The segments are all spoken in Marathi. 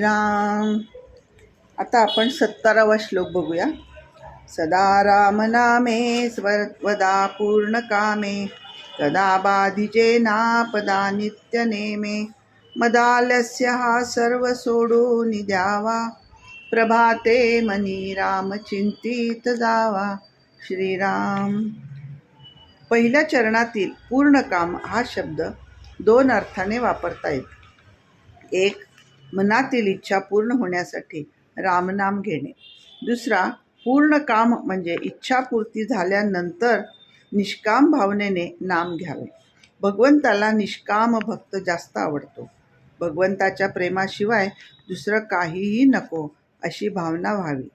श्रीराम. आता आपण सत्तरावा श्लोक बघूया. सदा रामनामे स्वदा पूर्णकामे कदा बाधिजे नापदा नित्यनेमे. मदालस्य हा सर्व सोडून द्यावा प्रभाते मनी राम चिंतित जावा. श्रीराम. पहिल्या चरणातील पूर्ण काम हा शब्द दोन अर्थाने वापरता येतो. एक मनातील इच्छा पूर्ण होण्यासाठी रामनाम घेणे. दुसरा पूर्ण काम म्हणजे इच्छापूर्ती झाल्यानंतर निष्काम भावनेने नाम घ्यावे. भगवंताला निष्काम भक्त जास्त आवडतो. भगवंताच्या प्रेमाशिवाय दुसरं काहीही नको अशी भावना व्हावी.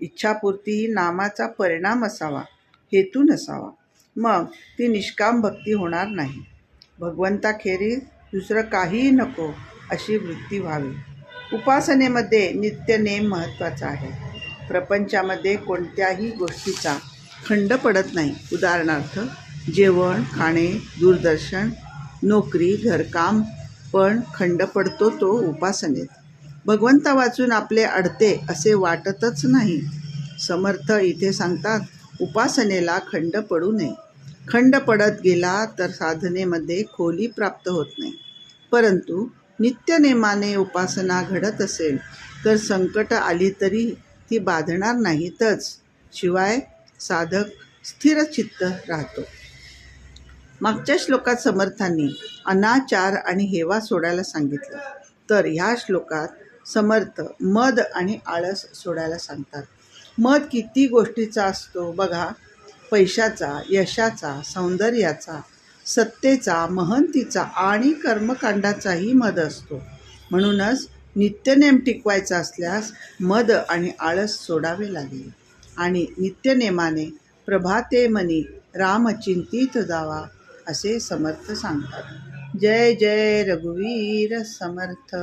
इच्छापूर्ती ही नामाचा परिणाम असावा हेतू नसावा. मग ती निष्काम भक्ती होणार नाही. भगवंताखेरीज दुसरं काहीही नको अशी वृत्ती व्हावी. उपासनेमध्ये नित्यनेम महत्त्वाचा आहे. प्रपंचामध्ये कोणत्याही गोष्टीचा खंड पडत नाही. उदाहरणार्थ जेवण खाणे दूरदर्शन नोकरी घरकाम पण खंड पडतो तो उपासनेत. भगवंता वाचून आपले अडते असे वाटतच नाही. समर्थ इथे सांगतात उपासनेला खंड पडू नये. खंड पडत गेला तर साधनेमध्ये खोली प्राप्त होत नाही. परंतु नित्यनेमाने उपासना घडत असेल तर संकट आली तरी ती बाधणार नाहीतच. शिवाय साधक स्थिरचित्त राहतो. मागच्या श्लोकात समर्थांनी अनाचार आणि हेवा सोडायला सांगितलं. तर ह्या श्लोकात समर्थ मद आणि आळस सोडायला सांगतात. मद किती गोष्टीचा असतो बघा. पैशाचा यशाचा सौंदर्याचा सत्तेचा महंतीचा आणि कर्मकांडाचाही मद असतो. म्हणूनच नित्यनेम टिकवायचा असल्यास मद आणि आळस सोडावे लागेल. आणि नित्यनेमाने प्रभाते मनी रामचिंतित जावा असे समर्थ सांगतात. जय जय रघुवीर समर्थ.